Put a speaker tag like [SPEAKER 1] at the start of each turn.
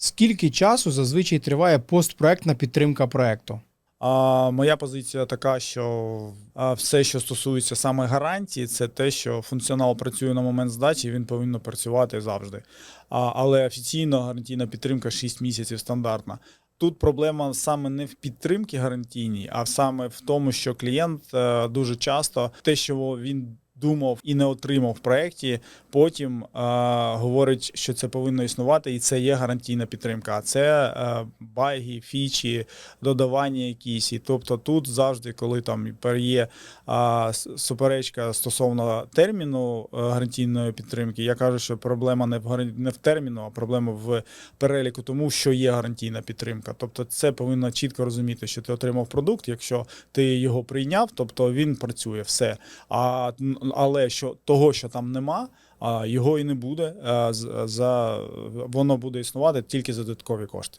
[SPEAKER 1] Скільки часу зазвичай триває постпроектна підтримка проекту?
[SPEAKER 2] А моя позиція така, що все, що стосується саме гарантії, це те, що функціонал працює на момент здачі, він повинен працювати завжди. А, але офіційно гарантійна підтримка 6 місяців стандартна. Тут проблема саме не в підтримці гарантійній, а саме в тому, що клієнт е, дуже часто те, що він думав і не отримав в проєкті, потім е, говорить, що це повинно існувати, і це є гарантійна підтримка. А це е, баги, фічі, додавання якісь. І тобто тут завжди, коли там є а, суперечка стосовно терміну е, гарантійної підтримки, я кажу, що проблема не в не в терміну, а проблема в переліку тому, що є гарантійна підтримка. Тобто, це повинно чітко розуміти, що ти отримав продукт. Якщо ти його прийняв, тобто він працює все. А але що того, що там нема. Його і не буде. з- За воно буде існувати тільки за додаткові кошти.